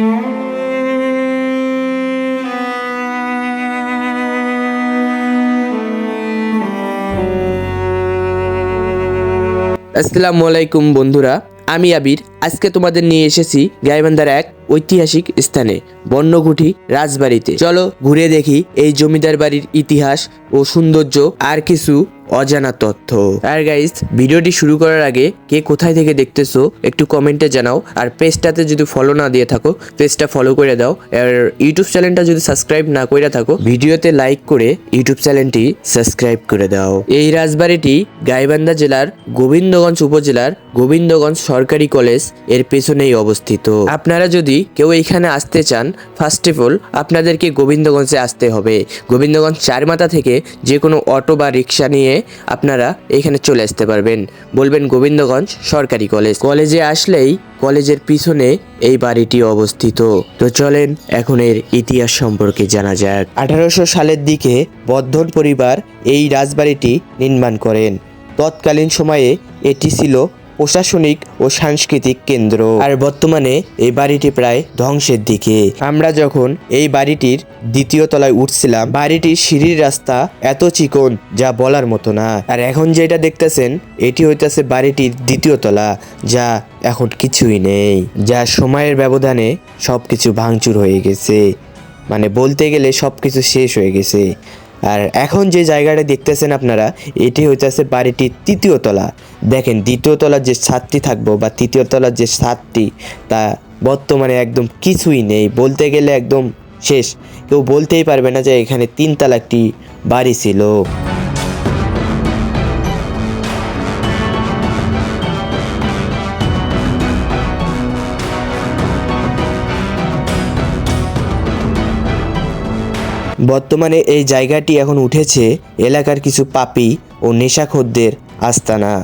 আসসালামু আলাইকুম বন্ধুরা, আমি আবির। আজকে তোমাদের নিয়ে এসেছি গাইবান্ধার এক ঐতিহাসিক স্থানে বন্যগুঠি রাজবাড়িতে। চলো ঘুরে দেখি এই জমিদার বাড়ির ইতিহাস ও সৌন্দর্য আর কিছু অজানা তথ্য। আর গাইস ভিডিওটি শুরু করার আগে কে কোথায় থেকে দেখতেছো, একটু কমেন্টে জানাও। আর পেজটাতে যদি ফলো না দিয়ে থাকো পেজটা ফলো করে দাও। আর ইউটিউব চ্যানেলটা যদি সাবস্ক্রাইব না করে থাকো, ভিডিওতে লাইক করে ইউটিউব চ্যানেলটি সাবস্ক্রাইব করে দাও। এই রাজবাড়িটি গাইবান্ধা জেলার গোবিন্দগঞ্জ উপজেলার গোবিন্দগঞ্জ সরকারি কলেজের পেছনেই অবস্থিত। আপনারা যদি কেউ এখানে আসতে চান ফার্স্ট অফ অল আপনাদেরকে গোবিন্দগঞ্জে আসতে হবে। গোবিন্দগঞ্জ চারমাথা থেকে যে কোনো অটো বা রিক্সা নিয়ে আপনারা এখানে চলে আসতে পারবেন। বলবেন গোবিন্দগঞ্জ সরকারি কলেজ। কলেজে আসলেই কলেজের পিছনে এই বাড়িটি অবস্থিত। তো চলেন এখন এর ইতিহাস সম্পর্কে জানা যাক। আঠারোশো সালের দিকে বর্ধন পরিবার এই রাজবাড়িটি নির্মাণ করেন। তৎকালীন সময়ে এটি ছিল প্রশাসনিক ও সাংস্কৃতিক কেন্দ্র। আর বর্তমানে এই বাড়িটি প্রায় ধ্বংসের দিকে। আমরা যখন এই বাড়িটির দ্বিতীয় তলায় উঠছিলাম, বাড়িটির সিঁড়ির রাস্তা এত চিকন যা বলার মতো না। আর এখন যেটা দেখতেছেন, এটি হইতেছে বাড়িটির দ্বিতীয় তলা, যা এখন কিছুই নেই। যা সময়ের ব্যবধানে সব কিছু ভাঙচুর হয়ে গেছে। মানে বলতে গেলে সব কিছু শেষ হয়ে গেছে। আর এখন যে জায়গাটা দেখতেছেন আপনারা, এটি হইতেছে বাড়িটির তৃতীয় তলা। দেখেন, দ্বিতীয় তলার যে ছাদটি থাকব বা তৃতীয় তলার যে ছাদটি, তা বর্তমানে একদম কিছুই নেই। বলতে গেলে একদম শেষ। কেউ বলতেই পারবে না যে এখানে তিনতলা একটি বাড়ি ছিল। বর্তমানে এই জায়গাটি এখন উঠেছে এলাকার কিছু পাপি ও নেশাখোরদের আস্তানা,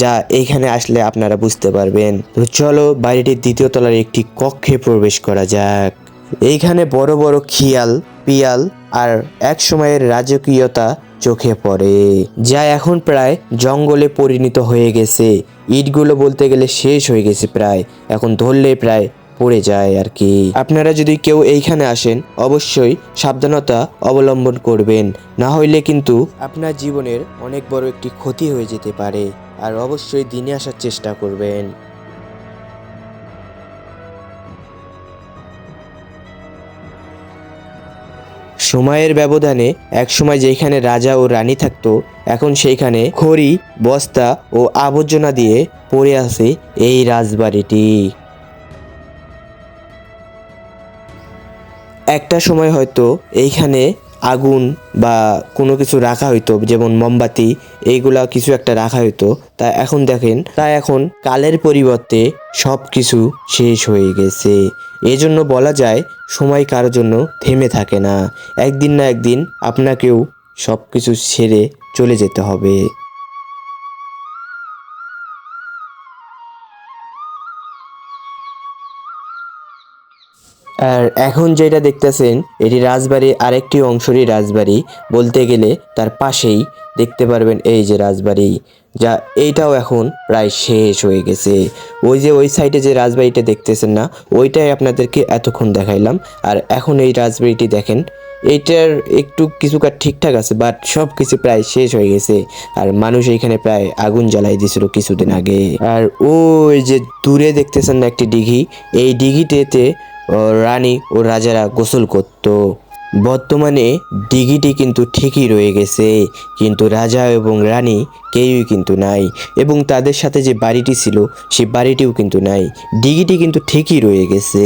যা এইখানে আসলে আপনারা বুঝতে পারবেন। তো চলো বাড়িটির দ্বিতীয় তলার একটি কক্ষে প্রবেশ করা যাক। এইখানে বড় বড় খিয়াল, পিয়াল আর এক সময়ের রাজকীয়তা চোখে পড়ে, যা এখন প্রায় জঙ্গলে পরিণত হয়ে গেছে। ইটগুলো বলতে গেলে শেষ হয়ে গেছে প্রায়। এখন ধরলে প্রায় পড়ে যায় আর কি। আপনারা যদি কেউ এইখানে আসেন, অবশ্যই সাবধানতা অবলম্বন করবেন। না হইলে কিন্তু আপনার জীবনের অনেক বড় একটি ক্ষতি হয়ে যেতে পারে। আর অবশ্যই দিনে আসার চেষ্টা করবেন। সময়ের ব্যবধানে একসময় যেখানে রাজা ও রানী থাকতো, এখন সেইখানে খড়ি, বস্তা ও আবর্জনা দিয়ে পড়ে আছে এই রাজবাড়িটি। একটা সময় হয়তো এইখানে আগুন বা কোনো কিছু রাখা হইতো, যেমন মোমবাতি, এইগুলা কিছু একটা রাখা হইতো। তা এখন দেখেন, তা এখন কালের পরিবর্তে সব কিছু শেষ হয়ে গেছে। এজন্য বলা যায়, সময় কারোর জন্য থেমে থাকে না। একদিন না একদিন আপনাকেও সব কিছু ছেড়ে চলে যেতে হবে। আর এখন যেটা দেখতেছেন, এটি রাজবাড়ির আরেকটি অংশরই রাজবাড়ি। বলতে গেলে তার পাশেই দেখতে পারবেন এই যে রাজবাড়ি, যা এইটাও এখন প্রায় শেষ হয়ে গেছে। ওই যে ওই সাইডে যে রাজবাড়িটা দেখতেছেন না, ওইটাই আপনাদেরকে এতক্ষণ দেখাইলাম। আর এখন এই রাজবাড়িটি দেখেন, এইটার একটু কিছু কার ঠিকঠাক আছে বাট সব কিছু প্রায় শেষ হয়ে গেছে। আর মানুষ এখানে প্রায় আগুন জ্বালাই দিয়েছিল কিছুদিন আগে। আর ওই যে দূরে দেখতেছেন না একটি ডিঘি, এই দিঘিটিতে ও রানী ও রাজারা গোসল করত। বর্তমানে দিঘিটি কিন্তু ঠিকই রয়ে গেছে, কিন্তু রাজা এবং রানী কেউই কিন্তু নাই এবং তাদের সাথে যে বাড়িটি ছিল সে বাড়িটিও কিন্তু নাই। দিঘিটি কিন্তু ঠিকই রয়ে গেছে।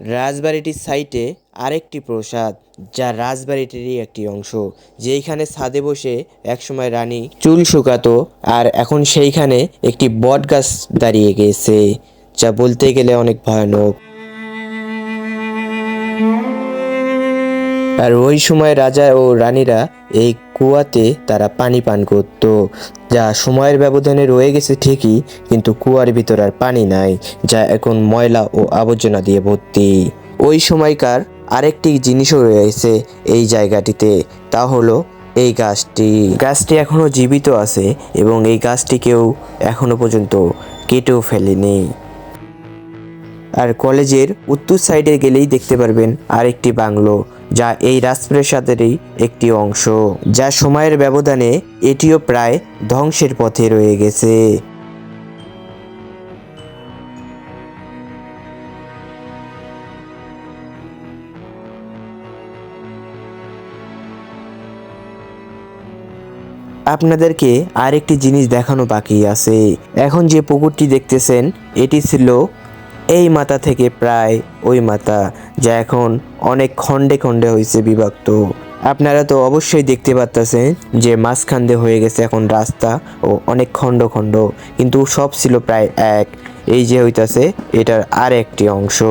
রাজবাড়িটির সাইটে আরেকটি প্রসাদ, যা রাজবাড়িটিরই একটি অংশ, যেইখানে ছাদে বসে একসময় রানী চুল শুকাতো আর এখন সেইখানে একটি বট গাছ দাঁড়িয়ে গেছে, যা বলতে গেলে অনেক ভয়ানক। আর ওই সময় রাজা ও রানীরা এই কুয়াতে তারা পানি পান করত, যা সময়ের ব্যবধানে রয়ে গেছে ঠিকই, কিন্তু কুয়ার ভিতর আর পানি নাই, যা এখন ময়লা ও আবর্জনা দিয়ে ভর্তি। ওই সময়কার আরেকটি জিনিসও রয়েছে এই জায়গাটিতে, তা হলো এই গাছটি। গাছটি এখনও জীবিত আছে এবং এই গাছটি কেউ এখনও পর্যন্ত কেটেও ফেলেনি। আর কলেজের উত্তর সাইডে গেলেই দেখতে পারবেন আরেকটি বাংলো, যা এই রাজপ্রাসাদেরই একটি অংশ, যা সময়ের ব্যবধানে এটিও প্রায় ধ্বংসের পথে রয়ে গেছে। আপনাদেরকে আরেকটি জিনিস দেখানো বাকি আছে। এখন যে পুকুরটি দেখতেছেন, এটি ছিল এই মাথা থেকে প্রায় ওই মাথা, যা এখন অনেক খণ্ডে খণ্ডে হয়েছে বিভক্ত। আপনারা তো অবশ্যই দেখতে পাচ্ছেন যে মাঝখান দিয়ে হয়ে গেছে এখন রাস্তা ও অনেক খণ্ড খণ্ড, কিন্তু সব ছিল প্রায় এক। এই যে হইতাছে, এটার আর একটি অংশ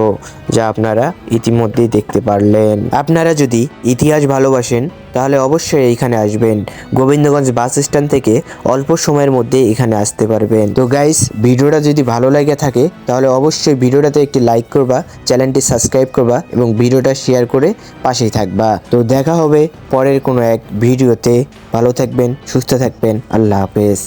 যা আপনারা ইতিমধ্যেই দেখতে পারলেন। আপনারা যদি ইতিহাস ভালোবাসেন, তাহলে অবশ্যই এইখানে আসবেন। গোবিন্দগঞ্জ বাস স্ট্যান্ড থেকে অল্প সময়ের মধ্যে এখানে আসতে পারবেন। তো গাইস ভিডিওটা যদি ভালো লাগে থাকে, তাহলে অবশ্যই ভিডিওটাতে একটি লাইক করবা, চ্যানেলটি সাবস্ক্রাইব করবা এবং ভিডিওটা শেয়ার করে পাশেই থাকবা। তো দেখা হবে পরের কোনো এক ভিডিওতে। ভালো থাকবেন, সুস্থ থাকবেন, আল্লাহ হাফেজ।